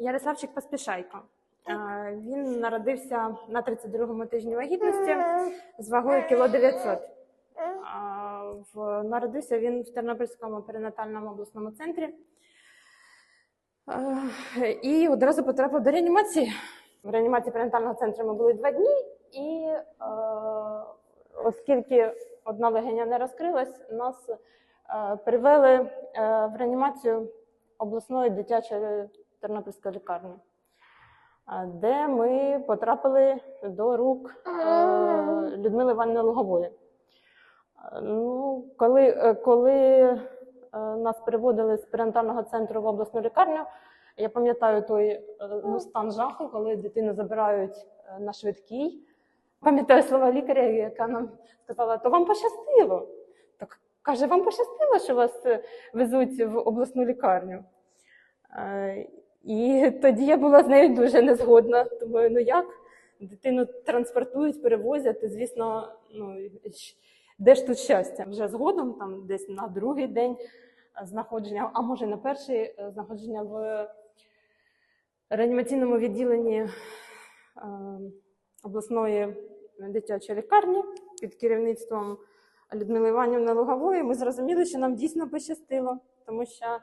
Ярославчик Поспішайко. Він народився на 32-му тижні вагітності з вагою кіло 900. Народився він в Тернопільському перинатальному обласному центрі. І одразу потрапив до реанімації. В реанімації перинатального центру ми були два дні, і оскільки одна легеня не розкрилась, нас перевели в реанімацію обласної дитячої тернопільської лікарні, е, де ми потрапили до рук е, Людмили Іванівни Лугової. Е, Ну, коли, е, коли нас переводили з перинатального центру в обласну лікарню, я пам'ятаю той ну, стан жаху, коли дитину забирають на швидкій. Пам'ятаю слова лікаря, яка нам сказала, то вам пощастило. Так каже, вам пощастило, що вас везуть в обласну лікарню. І тоді я була з нею дуже незгодна. Думаю, ну як? Дитину транспортують, перевозять, і, звісно, ну, де ж тут щастя? Вже згодом, там десь на другий день е, знаходження, а може на перший е, знаходження в реанімаційному відділенні е, обласної дитячої лікарні під керівництвом Людмили Іванівни Лугової, ми зрозуміли, що нам дійсно пощастило, тому що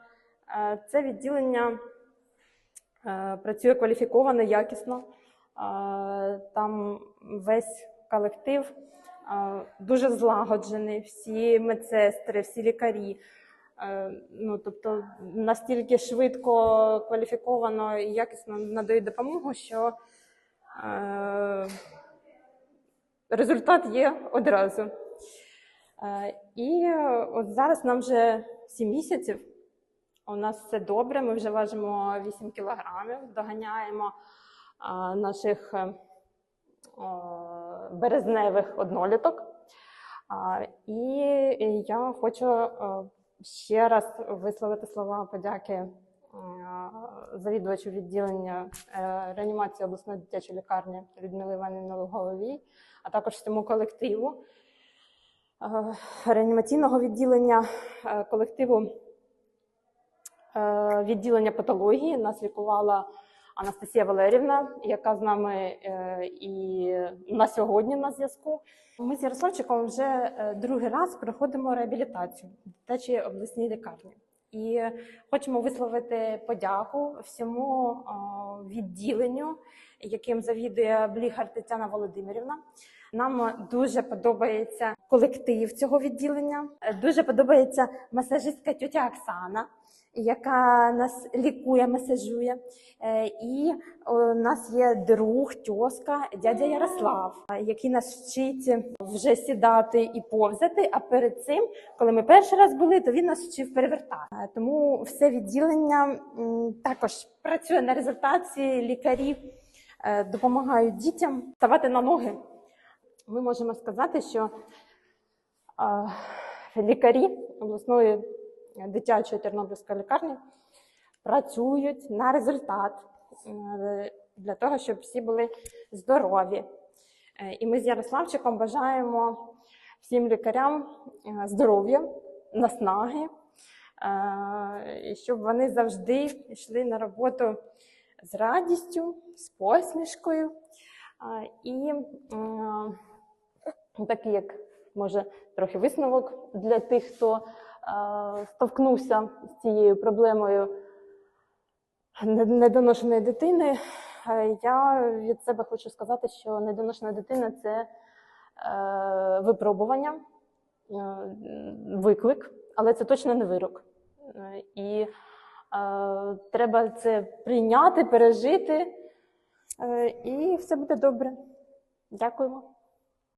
це відділення працює кваліфіковано, якісно. Е, Там весь колектив е, дуже злагоджений, всі медсестри, всі лікарі. Е, Ну, тобто настільки швидко, кваліфіковано і якісно надають допомогу, що е, результат є одразу. Е, І е, от зараз нам вже 7 місяців. У нас все добре. Ми вже важимо 8 кілограмів, доганяємо наших е, березневих одноліток. І я хочу е, ще раз висловити слова подяки е, завідувачу відділення реанімації обласної дитячої лікарні Людмили Іванівни Луговій, а також всьому колективу реанімаційного відділення колективу відділення патології. Нас лікувала Анастасія Валерівна, яка з нами е, і на сьогодні на зв'язку. Ми з Ярославчиком вже е, другий раз проходимо реабілітацію в дитячій обласній лікарні. І хочемо висловити подяку всьому е, відділенню, яким завідує Бліхар Тетяна Володимирівна. Нам дуже подобається колектив цього відділення. Е, Дуже подобається масажистка тетя Оксана, яка нас лікує, масажує. Е, І у нас є друг, тьоска, дядя Ярослав, е, який нас вчить вже сідати і повзати. А перед цим, коли ми перший раз були, то він нас вчив перевертати. Е, Тому все відділення також працює на результаті. Лікарі е, допомагають дітям ставати на ноги. Ми можемо сказати, що лікарі обласної дитячої тернопільської лікарні працюють на результат е, для того, щоб всі були здорові. Е, І ми з Ярославчиком бажаємо всім лікарям е, здоров'я, наснаги, і щоб вони завжди йшли на роботу з радістю, з посмішкою. І такий, як може трохи висновок для тих, хто е, стовкнувся з цією проблемою недоношеної дитини. Е, Я від себе хочу сказати, що недоношена дитина це е, випробування, е, виклик, але це точно не вирок. І е, треба це прийняти, пережити, е, і все буде добре. Дякуємо.